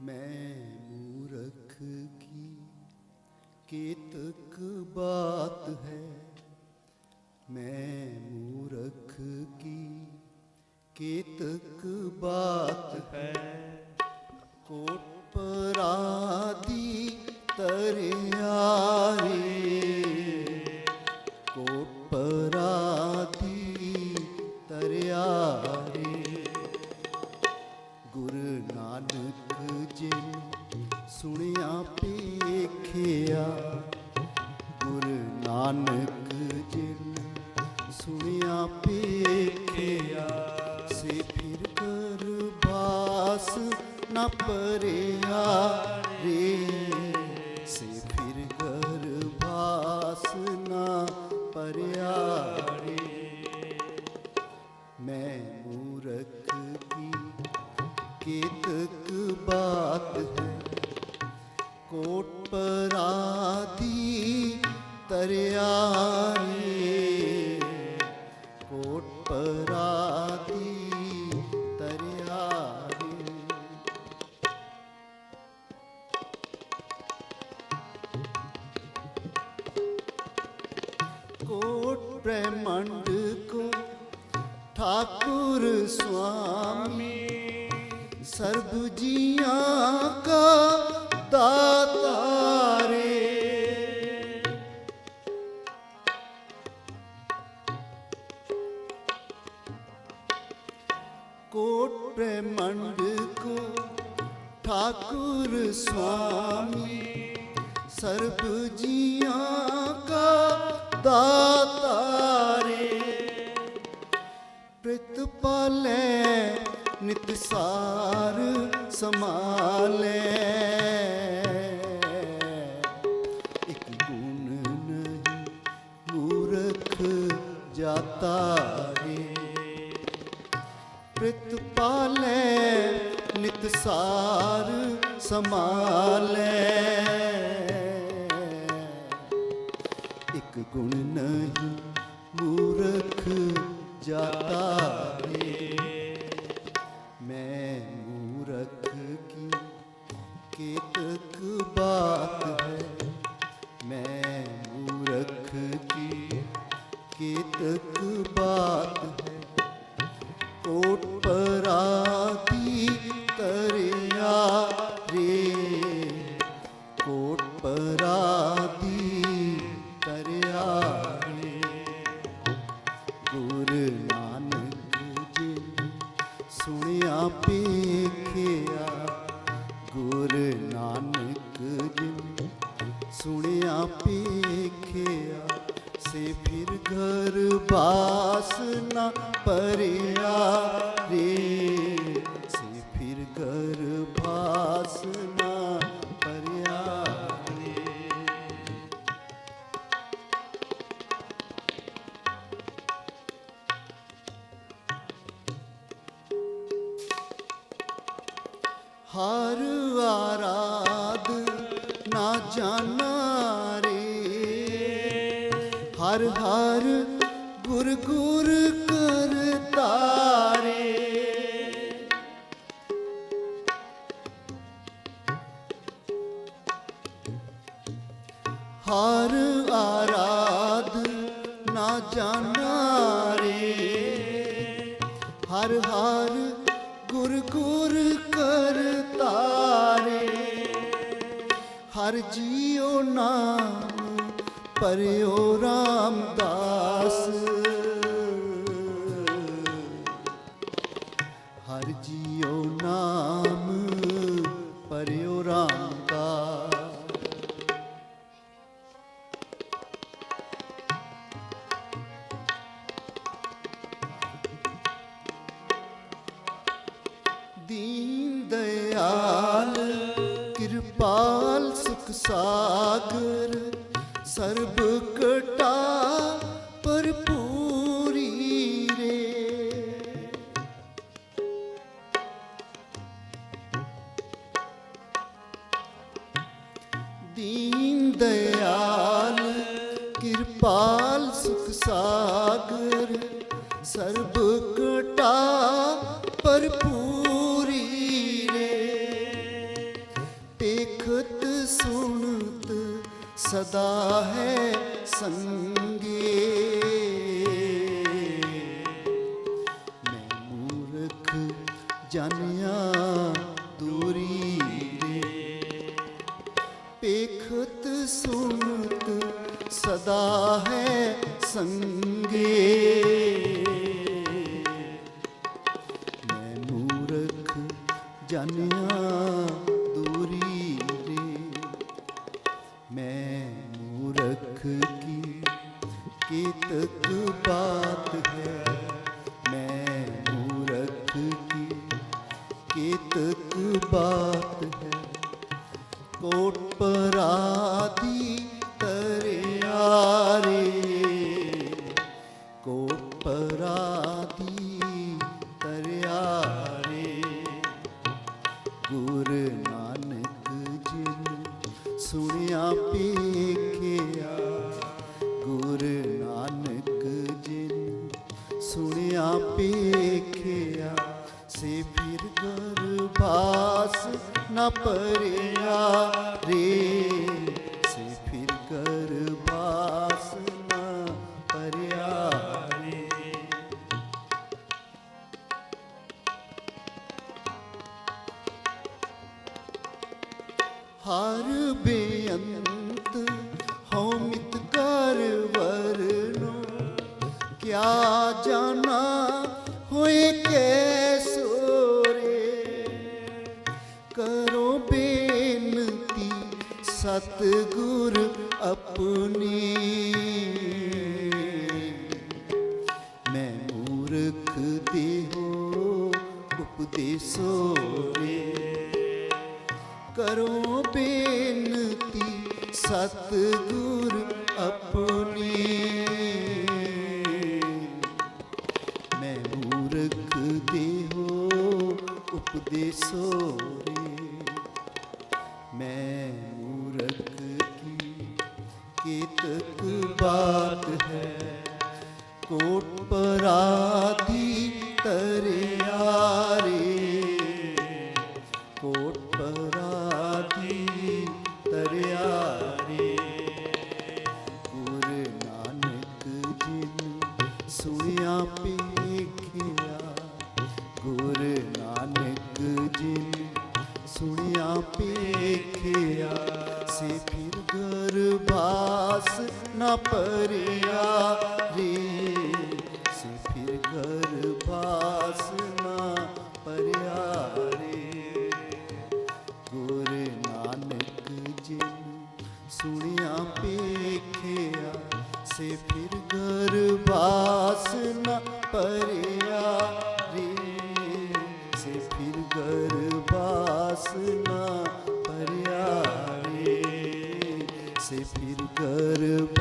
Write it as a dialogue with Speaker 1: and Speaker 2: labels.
Speaker 1: ਮੈਂ ਮੂਰਖ ਕੀ? ਕੇਤਕ ਬਾਤ ਹੈ ਨਾਨਕ ਜੀ ਸੁਣਿਆ ਪੇਖਿਆ ਗੁਰੂ ਨਾਨਕ ਜੀ ਸੁਣਿਆ ਪੇਖਿਆ ਸੇ ਫਿਰ ਕਰ ਬਾਸ ਨਾ ਪਰਿਆ ਰੇ। ਸੇ ਫਿਰ ਕਰ ਬਾਸ ਨਾ ਪਰਿਆ ਰੇ। ਮੈਂ ਕੋਟ ਪਰਾਤੀ ਤਰਿਆਏ। ਕੋਟ ਪਰਾਤੀ ਤਰਿਆਏ। ਕੋਟ ਬ੍ਰਹਮੰਡ ਕੋ ਠਾਕੁਰ ਸੁਆਮੀ। ਸਰਬ ਜੀਆਂ ਕਾ ਦਾਤਾਰੇ ਕੋਟ ਕੋ ਠਾਕੁਰ ਸੁਆਮੀ ਸਰਬ ਜੀਆਂ ਕਾ ਦਾਤਾਰੇ ਪ੍ਰਿਤ ਪਾਲੇ ਨਿਤ ਸਮਾ ਜਾਤਾ ਰੇ ਪ੍ਰਤਪਾਲੈ ਨਿਤ ਸਾਰ ਸਮਾਲੈ ਇੱਕ ਗੁਣ ਨਹੀਂ ਮੂਰਖ ਜਾਤਾ ਰੇ ਮੈਂ ਕੇਤਕ ਬਾਤ ਹੈ ਕੋਟ ਪਰਾਤੀ ਤਰਿਆ ਰੇ ਕੋਟ ਪਰਾਦੀ ਤਰਿਆ ਰੇ ਗੁਰ ਨਾਨਕ ਜੀ ਸੁਣਿਆ ਪੇਖਿਆ ਗੁਰ ਨਾਨਕ ਜੀ ਸੁਣਿਆ ਪੇਖਿਆ ਸੇ ਫਿਰ ਘਰ ਬਾਸ ਨਾ ਪਰਿਆ ਰੇ ਸੇ ਫਿਰ ਘਰ ਬਾਸ ਨਾ ਪਰਿਆ ਰੇ ਹਰ ਹਰ ਗੁਰ ਗੁਰ ਕਰਤਾ ਹਰ ਆਰਾਧ ਨਾ ਜਾਣਾ ਰੇ। ਹਰ ਹਰ ਗੁਰ ਗੁਰ ਕਰਤਾ ਹਰ ਜੀਉ ਨਾਮ ਪਰਿਓ ਰਾਮਦਾਸ। ਹਰ ਜੀਉ ਨਾਮ ਪਰਿਓ ਰਾਮਦਾਸ। ਦੀਨ ਦਇਆਲ ਕਿਰਪਾਲ ਸੁਖ ਸਾਗਰ। ਸਰਬ ਕਟਾ ਭਰਪੂਰੀ ਰੇ। ਦੀਨ ਦਇਆਲ ਕਿਰਪਾਲ ਸੁਖ ਸਾਗਰ ਸਰਬ ਕਟਾ ਭਰਪੂਰੀ ਸਦਾ ਹੈ ਸੰਗੇ। ਮੈਂ ਮੂਰਖ ਜਾਣਿਆ ਦੂਰੀ ਰੇ ਪੇਖਤ ਸੁਨਤ ਸਦਾ ਹੈ ਸੰਗੇ। ਮੈਂ ਮੂਰਖ ਜਾਣਿਆ ਕੀਤਕ ਬਾਤ ਹੈ। ਸੁਣਿਆ ਪੇਖਿਆ ਸੇ ਫਿਰ ਗਰਭਾਸ ਨ ਪਰਿਆ ਰੇ। ਸੇ ਫਿਰ ਗਰਭਾਸ ਨ ਪਰਿਆ ਰੇ। ਹਰ ਬੇਅੰਤ ਸਤਿਗੁਰ ਆਪਣੀ। ਮੈਂ ਮੂਰਖ ਦੇਹੋ, ਉਪਦੇਸੋ ਰੇ ਕਰੋ ਬੇਨਤੀ ਸਤਿਗੁਰ ਆਪਣੀ। ਮੈਂ ਮੂਰਖ ਦੇਹੋ, ਉਪਦੇਸੋ ਰੇ ਸੁਣਿਆ ਪੇਖਿਆ ਸੇ ਫਿਰ ਗਰਭਾਸ ਨ ਪਰਿਆ ਰੇ। ਸੇ ਫਿਰ ਗਰਭਾਸ ਨ ਪਰਿਆ ਰੇ। ਗੁਰ ਨਾਨਕ ਜੀ ਸੁਣਿਆ ਪੇਖਿਆ ਸੇ ਫਿਰ ਗਰਭਾਸ ਨ ਪਰਿਆ ਰੇ ਸੇ ਫਿਰ